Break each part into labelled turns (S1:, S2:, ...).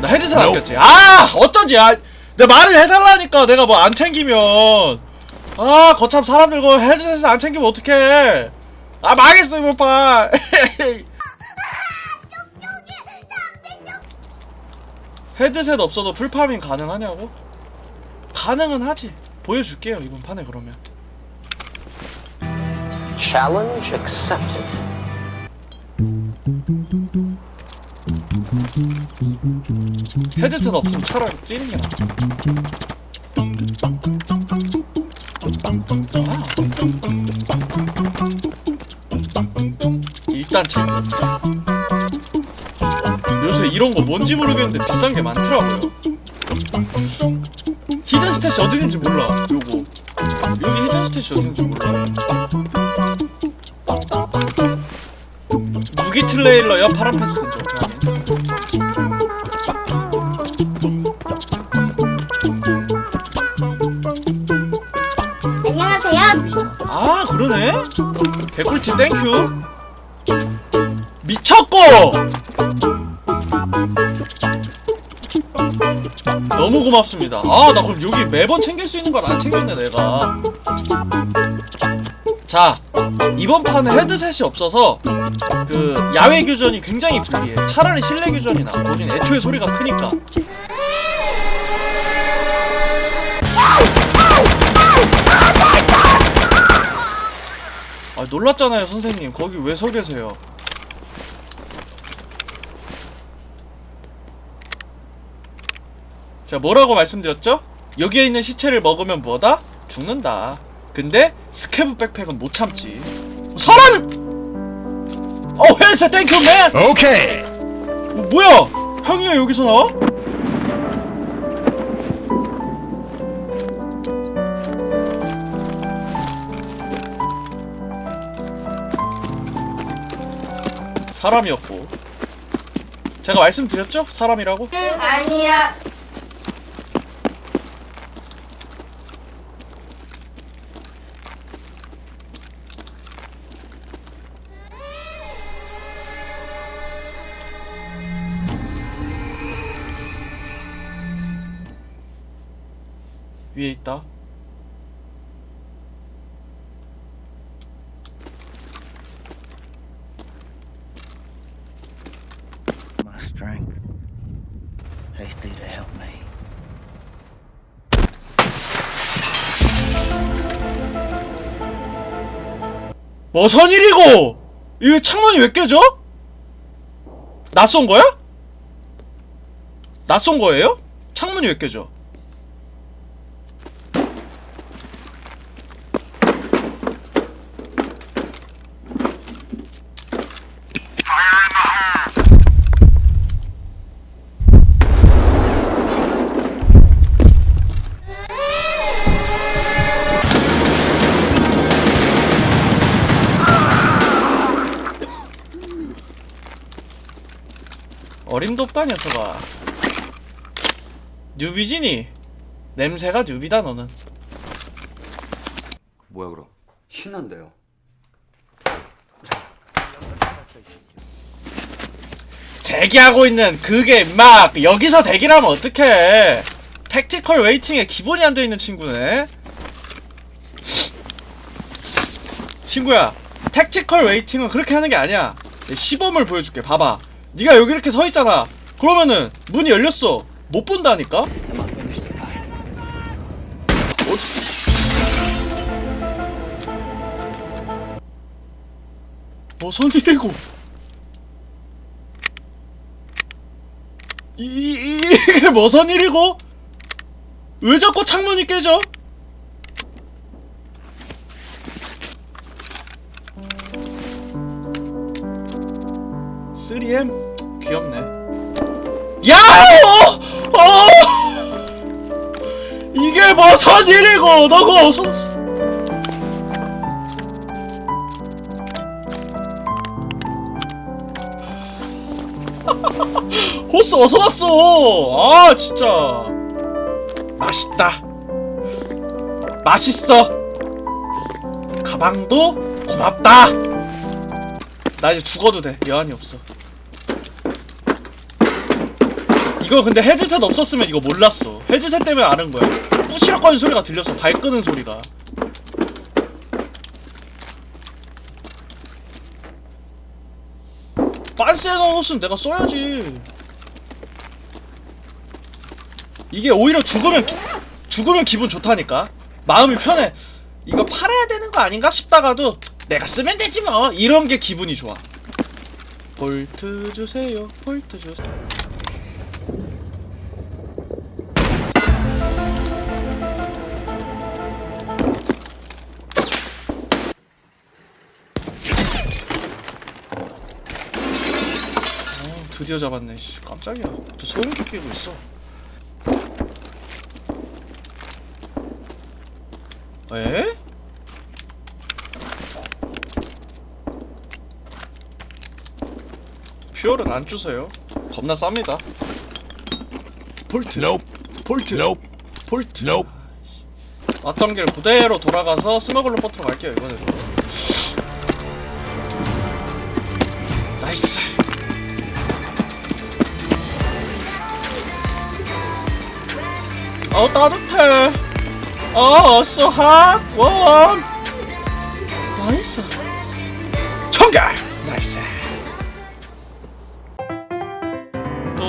S1: 나 헤드셋 안 꼈지. 아 어쩌지? 아, 내 말을 해달라니까 내가 뭐 안 챙기면 아 거참 사람들 거 헤드셋 안 챙기면 어떡해? 아 망했어 이번 판. 헤드셋 없어도 풀파밍 가능하냐고? 가능은 하지. 보여줄게요 이번 판에 그러면.
S2: Challenge accepted.
S1: 헤드셋 없으면 차라리 뛰는 게 낫지. 아. 일단 체크. 요새 이런 거 뭔지 모르겠는데 비싼 게 많더라고요. 히든 스탯이 있는지 몰라. 요거. 여기 히든 스탯이 있는지 몰라. 무기 트레일러야 파란 패스 근처.
S3: 안녕하세요.
S1: 아 그러네? 개꿀팁 땡큐. 미쳤고! 너무 고맙습니다. 아 나 그럼 여기 매번 챙길 수 있는 걸 안 챙겼네 내가. 자 이번 판은 헤드셋이 없어서 그 야외 교전이 굉장히 불리해. 차라리 실내 교전이 나. 거긴 애초에 소리가 크니까. 아 놀랐잖아요 선생님. 거기 왜 서 계세요? 제가 뭐라고 말씀드렸죠? 여기에 있는 시체를 먹으면 뭐다? 죽는다 근데 스케브 백팩은 못 참지 사람! 어 헬스 땡큐 맨!
S4: 오케이.
S1: 어, 뭐야 형이야 여기서 나와? 사람이었고 제가 말씀드렸죠? 사람이라고?
S3: 아니야.
S1: 위에 있다
S5: my strength. Hasty to help me.
S1: 뭐 선 일이고! 이왜 창문이 왜 깨져? 낯선 거야? 낯선 거예요? 창문이 왜 깨져? 어림도 없다 녀석아 뉴비지니? 냄새가 뉴비다 너는.
S6: 뭐야 그럼? 신난데요.
S1: 대기하고 있는 그게 막 여기서 대기를 하면 어떡해? 택티컬 웨이팅에 기본이 안 돼 있는 친구네. 친구야 택티컬 웨이팅은 그렇게 하는 게 아니야. 내 시범을 보여줄게 봐봐 네가 여기 이렇게 서 있잖아. 그러면은 문이 열렸어. 못 본다니까? 무슨 일이고. 이, 이, 이게 무슨 일이고? 왜 자꾸 창문이 깨져 3M 귀엽네 야! 어! 어! 이게 무슨 일이고 너가 어서 호스 어서 왔어. 아 진짜 맛있다. 맛있어. 가방도 고맙다. 나 이제 죽어도 돼. 여한이 없어. 이거 근데 헤드셋 없었으면 이거 몰랐어. 헤드셋 때문에 아는 거야. 부시럭거리는 소리가 들렸어. 발 끄는 소리가. 빤스에 넣어놓으면 내가 써야지. 이게 오히려 죽으면 기- 죽으면 기분 좋다니까? 마음이 편해. 이거 팔아야 되는 거 아닌가 싶다가도 내가 쓰면 되지 뭐. 이런 게 기분이 좋아. 볼트 주세요. 볼트 주세요. 어, 드디어 잡았네. 씨 깜짝이야. 또 소름끼 끼고 있어. 에? 퓨얼은 안 주세요. 겁나 쌉니다. 볼트. 볼트. 볼트. 왔던 길 그대로 돌아가서 스머글로 버트로 갈게요 이번에도. 나이스. 어 따뜻해. 어 so hot. 원. 나이스. 총갈. 나이스.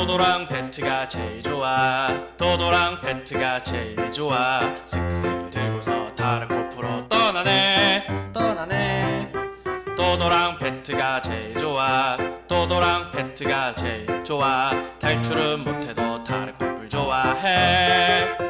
S1: 도도랑 배트가 제일 좋아. 도도랑 배트가 제일 좋아. 스크스를 들고서 다른 코프로 떠나네. 떠나네. 도도랑 배트가 제일 좋아. 도도랑 배트가 제일 좋아. 탈출은 못해도 다른 코프를 좋아해